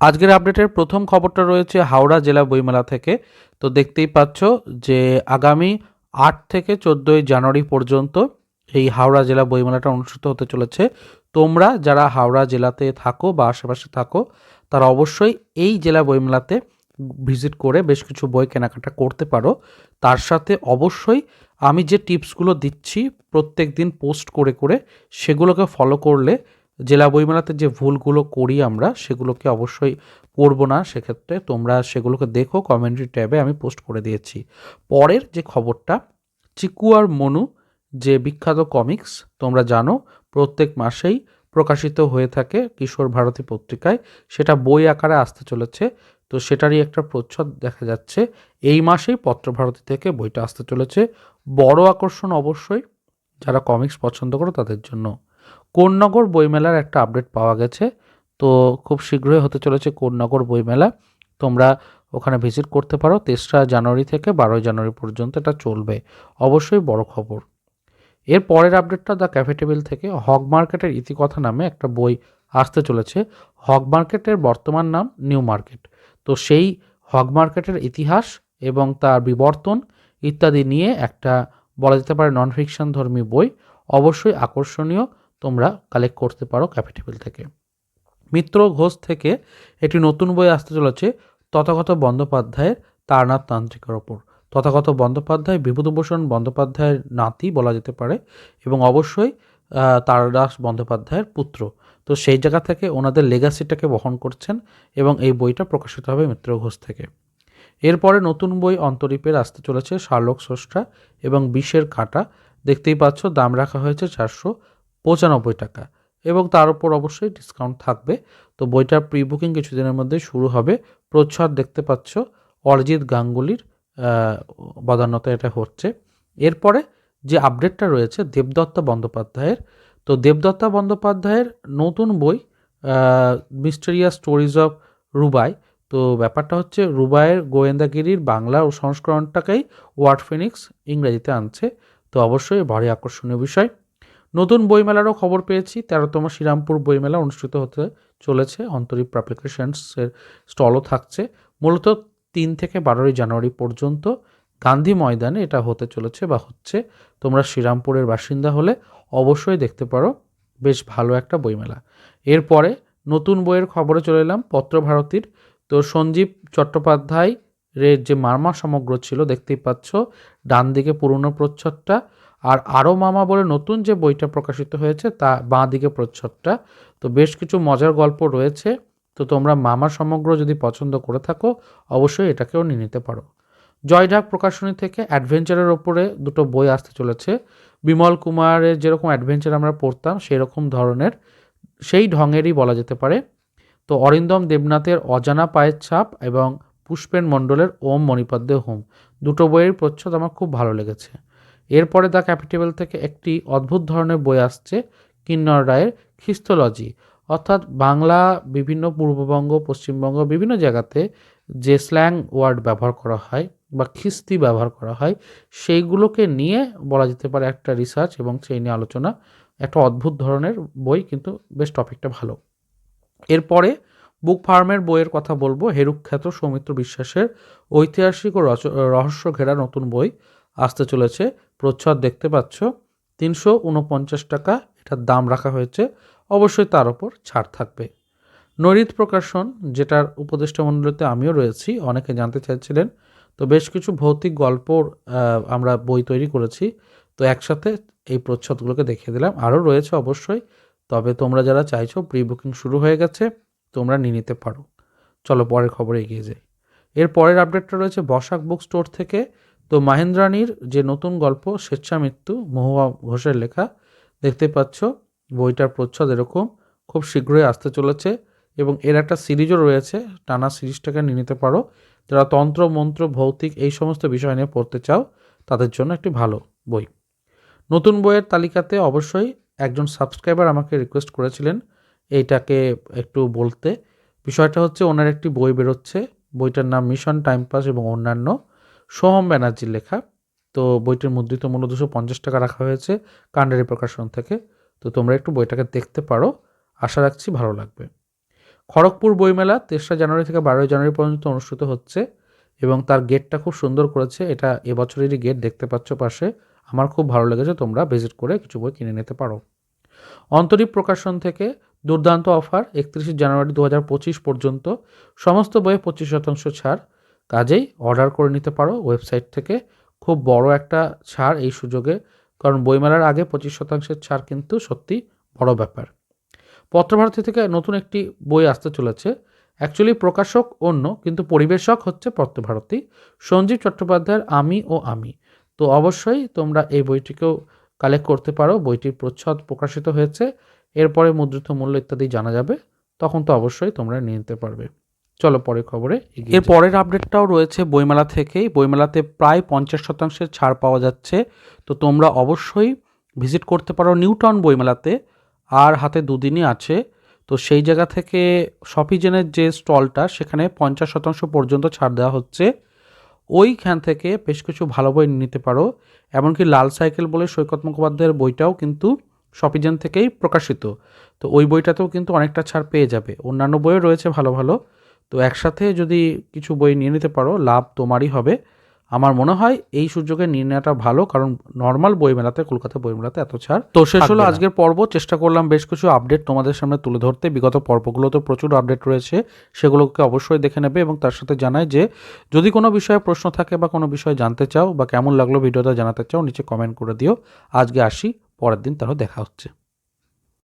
আজকের আপডেটের প্রথম খবরটা রয়েছে হাওড়া জেলা বইমেলা থেকে। তো দেখতেই পাচ্ছ যে আগামী আট থেকে চোদ্দোই জানুয়ারি পর্যন্ত এই হাওড়া জেলা বইমেলাটা অনুষ্ঠিত হতে চলেছে। তোমরা যারা হাওড়া জেলাতে থাকো বা আশেপাশে থাকো, তারা অবশ্যই এই জেলা বইমেলাতে ভিজিট করে বেশ কিছু বই কেনাকাটা করতে পারো। তার সাথে অবশ্যই আমি যে টিপসগুলো দিচ্ছি প্রত্যেক দিন পোস্ট করে করে, সেগুলোকে ফলো করলে জেলা বইমেলাতে যে ভুলগুলো করি আমরা, সেগুলোকে অবশ্যই করব না। সেক্ষেত্রে তোমরা সেগুলোকে দেখো কমেন্ট্রি ট্যাবে আমি পোস্ট করে দিয়েছি। পরের যে খবরটা, চিকু আর মনু যে বিখ্যাত কমিক্স তোমরা জানো, প্রত্যেক মাসেই প্রকাশিত হয়ে থাকে কিশোর ভারতী পত্রিকায়। সেটা বই আকারে আসতে চলেছে। তো সেটারই একটা প্রচ্ছদ দেখা যাচ্ছে, এই মাসেই পত্রভারতী থেকে বইটা আসতে চলেছে। বড় আকর্ষণ অবশ্যই, যারা কমিক্স পছন্দ করো তাদের জন্য। কোন্নগর বইমেলার একটা আপডেট পাওয়া গেছে। তো খুব শীঘ্রই হতে চলেছে কোন্নগর বইমেলা। তোমরা ওখানে ভিজিট করতে পারো। তেসরা জানুয়ারি থেকে বারোই জানুয়ারি পর্যন্ত এটা চলবে। অবশ্যই বড় খবর। এর পরের আপডেটটা দ্য ক্যাফে টেবিল থেকে হক মার্কেটের ইতিকথা নামে একটা বই আসতে চলেছে। হক মার্কেটের বর্তমান নাম নিউ মার্কেট তো সেই হক মার্কেটের ইতিহাস এবং তার বিবর্তন ইত্যাদি নিয়ে একটা বলা যেতে পারে নন ফিকশন ধর্মী বই। অবশ্যই আকর্ষণীয়। তোমরা কালেক্ট করতে পারো ক্যাপিটেবল থেকে। মিত্র ঘোষ থেকে একটি নতুন বই আসতে চলেছে তথাগত বন্দ্যোপাধ্যায়ের তারনাথ তান্ত্রিকের ওপর। তথাগত বন্দ্যোপাধ্যায়, বিভূতিভূষণ বন্দ্যোপাধ্যায়ের নাতি বলা যেতে পারে এবং অবশ্যই তারাদাস বন্দ্যোপাধ্যায়ের পুত্র। তো সেই জায়গা থেকে ওনাদের লেগাসিটাকে বহন করছেন এবং এই বইটা প্রকাশিত হবে মিত্র ঘোষ থেকে। এরপরে নতুন বই অন্তরীপের আসতে চলেছে শার্লক স্রষ্টা এবং বিষের কাঁটা। দেখতেই পাচ্ছ, দাম রাখা হয়েছে চারশো পঁচানব্বই টাকা। এবং তার উপর অবশ্যই ডিসকাউন্ট থাকবে। তো বইটার প্রি বুকিং কিছুদিনের মধ্যে শুরু হবে। প্রচ্ছদ দেখতে পাচ্ছ, অরিজিৎ গাঙ্গুলির বদান্যতা এটা হচ্ছে। এরপরে যে আপডেটটা রয়েছে, দেবদত্ত বন্দ্যোপাধ্যায়ের। তো দেবদত্তা বন্দ্যোপাধ্যায়ের নতুন বই মিস্টেরিয়াস স্টোরিজ অফ রুবাই তো ব্যাপারটা হচ্ছে, রুবাইয়ের গোয়েন্দাগিরির বাংলা ও সংস্করণটাকেই ওয়ার্ড ফিনিক্স ইংরেজিতে আনছে। তো অবশ্যই ভারী আকর্ষণীয় বিষয়। নতুন বইমেলারও খবর পেয়েছি। তেরোতম শ্রীরামপুর বইমেলা অনুষ্ঠিত হতে চলেছে। অন্তরীপ পাবলিকেশনসের স্টলও থাকছে। মূলত তিন থেকে বারোই জানুয়ারি পর্যন্ত গান্ধী ময়দানে এটা হতে চলেছে বা হচ্ছে। তোমরা শ্রীরামপুরের বাসিন্দা হলে অবশ্যই দেখতে পারো। বেশ ভালো একটা বইমেলা। এরপরে নতুন বইয়ের খবরে চলে এলাম, পত্রভারতীর। তো সঞ্জীব চট্টোপাধ্যায় এর যে মারমা সমগ্র ছিল, দেখতেই পাচ্ছ ডান দিকে পুরনো প্রচ্ছদটা আর আরও মামা বলে নতুন যে বইটা প্রকাশিত হয়েছে, তা বাঁ দিকে প্রচ্ছদটা। তো বেশ কিছু মজার গল্প রয়েছে। তো তোমরা মামা সমগ্র যদি পছন্দ করে থাকো, অবশ্যই এটাকেও নিয়ে নিতে পারো। জয়ঢাক প্রকাশনী থেকে অ্যাডভেঞ্চারের ওপরে দুটো বই আসতে চলেছে। বিমল কুমারের যেরকম অ্যাডভেঞ্চার আমরা পড়তাম, সেরকম ধরনের, সেই ঢঙেরই বলা যেতে পারে। তো অরিন্দম দেবনাথের অজানা পায়ের ছাপ এবং পুষ্পেন মণ্ডলের ওম মণিপদ্মে হোম, দুটো বইয়ের প্রচ্ছদ আমার খুব ভালো লেগেছে। এরপরে দ্য ক্যাপিটেবল থেকে একটি অদ্ভুত ধরনের বই আসছে, কিন্নর রায়ের খ্রিস্তোলজি অর্থাৎ বাংলা বিভিন্ন পূর্ববঙ্গ, পশ্চিমবঙ্গ, বিভিন্ন জায়গাতে যে স্ল্যাং ওয়ার্ড ব্যবহার করা হয় বা খিস্তি ব্যবহার করা হয়, সেইগুলোকে নিয়ে বলা যেতে পারে একটা রিসার্চ এবং সেই নিয়ে আলোচনা। একটা অদ্ভুত ধরনের বই, কিন্তু বেশ টপিকটা ভালো। এরপরে বুক ফার্মের বইয়ের কথা বলব হেরুখ্যাত সৌমিত্র বিশ্বাসের ঐতিহাসিক ও রহস্য ঘেরা নতুন বই। আসতে চলেছে। প্রচ্ছদ দেখতে পাচ্ছ। তিনশো উনপঞ্চাশ টাকা এটার দাম রাখা হয়েছে। অবশ্যই তার ওপর ছাড় থাকবে। নৈরিত প্রকাশন, যেটার উপদেষ্টা মণ্ডলীতে আমিও রয়েছি, অনেকে জানতে চাইছিলেন। তো বেশ কিছু ভৌতিক গল্পর আমরা বই তৈরি করেছি। তো একসাথে এই প্রচ্ছদগুলোকে দেখিয়ে দিলাম। আরও রয়েছে অবশ্যই। তবে তোমরা যারা চাইছো প্রি বুকিং শুরু হয়ে গেছে, তোমরা নিয়ে নিতে পারো। চলো পরের খবরে এগিয়ে যাই। এর পরের আপডেটটা রয়েছে বসাক বুক স্টোর থেকে। তো মাহেন্দ্রানীর যে নতুন গল্প স্বেচ্ছা মৃত্যু মহুয়া ঘোষের লেখা, দেখতে পাচ্ছ, বইটার প্রচ্ছদ এরকম, খুব শীঘ্রই আসতে চলেছে এবং এর একটা সিরিজও রয়েছে, টানা সিরিজটাকে নিয়ে নিতে পারো। যারা তন্ত্র, মন্ত্র, ভৌতিক এই সমস্ত বিষয় নিয়ে পড়তে চাও, তাদের জন্য একটি ভালো বই। নতুন বইয়ের তালিকাতে অবশ্যই একজন সাবস্ক্রাইবার আমাকে রিকোয়েস্ট করেছিলেন, এইটাকে একটু বলতে। বিষয়টা হচ্ছে, ওনার একটি বই বেরোচ্ছে, বইটার নাম মিশন টাইম পাস এবং অন্যান্য। সোহম ব্যানার্জির লেখা। তো বইটির মুদ্রিত মূল্য দুশো পঞ্চাশ টাকা রাখা হয়েছে কান্ডারি প্রকাশন থেকে। তো তোমরা একটু বইটাকে দেখতে পারো। আশা রাখছি ভালো লাগবে। খড়গপুর বইমেলা তেসরা জানুয়ারি থেকে বারোই জানুয়ারি পর্যন্ত অনুষ্ঠিত হচ্ছে এবং তার গেটটা খুব সুন্দর করেছে। এটা এবছরেরই গেট দেখতে পাচ্ছ পাশে। আমার খুব ভালো লেগেছে, তোমরা ভিজিট করে কিছু বই কিনে নিতে পারো। অন্তরীপ প্রকাশন থেকে দুর্দান্ত অফার, একত্রিশে জানুয়ারি দু পঁচিশ পর্যন্ত। সমস্ত বইয়ে পঁচিশ শতাংশ ছাড়। কাজেই অর্ডার করে নিতে পারো ওয়েবসাইট থেকে। খুব বড় একটা ছাড় এই সুযোগে, কারণ বইমেলার আগে পঁচিশ শতাংশের ছাড় কিন্তু সত্যি বড় ব্যাপার। পত্রভারতী থেকে নতুন একটি বই আসতে চলেছে অ্যাকচুয়ালি প্রকাশক অন্য, কিন্তু পরিবেশক হচ্ছে পত্রভারতী। সঞ্জীব চট্টোপাধ্যায়ের আমি ও আমি। তো অবশ্যই তোমরা এই বইটিকেও কালেক্ট করতে পারো, বইটির প্রচ্ছদ প্রকাশিত হয়েছে, এরপরে মুদ্রিত মূল্য ইত্যাদি জানা যাবে, তখন তো অবশ্যই তোমরা নিয়ে নিতে পারবে। চলো পরের খবরে এর পরের আপডেটটাও রয়েছে বইমেলা থেকেই। বইমেলাতে প্রায় পঞ্চাশ শতাংশের ছাড় পাওয়া যাচ্ছে। তো তোমরা অবশ্যই ভিজিট করতে পারো নিউটাউন বইমেলাতে। আর হাতে দুদিনই আছে। তো সেই জায়গা থেকে শপিজেনের যে স্টলটা সেখানে পঞ্চাশ শতাংশ পর্যন্ত ছাড় দেওয়া হচ্ছে। ওইখান থেকে বেশ কিছু ভালো বই নিতে পারো। এমনকি লাল সাইকেল বলে সৈকত মুখোপাধ্যায়ের বইটাও কিন্তু শপিজেন থেকেই প্রকাশিত। তো ওই বইটাতেও কিন্তু অনেকটা ছাড় পেয়ে যাবে। অন্যান্য বইও রয়েছে ভালো ভালো। তো একসাথে যদি কিছু বই নিয়ে নিতে পারো লাভ তোমারই হবে। আমার মনে হয় এই সুযোগে নিয়ে নেওয়াটা ভালো কারণ নর্মাল বই মেলাতে কলকাতা বই মেলাতে এত ছাড় তো শেষ হলো আজকের পর্ব। চেষ্টা করলাম বেশ কিছু আপডেট তোমাদের সামনে তুলে ধরতে। বিগত পর্বগুলোতে প্রচুর আপডেট রয়েছে। সেগুলোকে অবশ্যই দেখে নেবে এবং তার সাথে জানায় যে যদি কোনো বিষয়ে প্রশ্ন থাকে বা কোনো বিষয়ে জানতে চাও বা কেমন লাগল ভিডিওটা জানাতে চাও নিচে কমেন্ট করে দিও। আজকে আসি পরের দিন তারও দেখা হচ্ছে।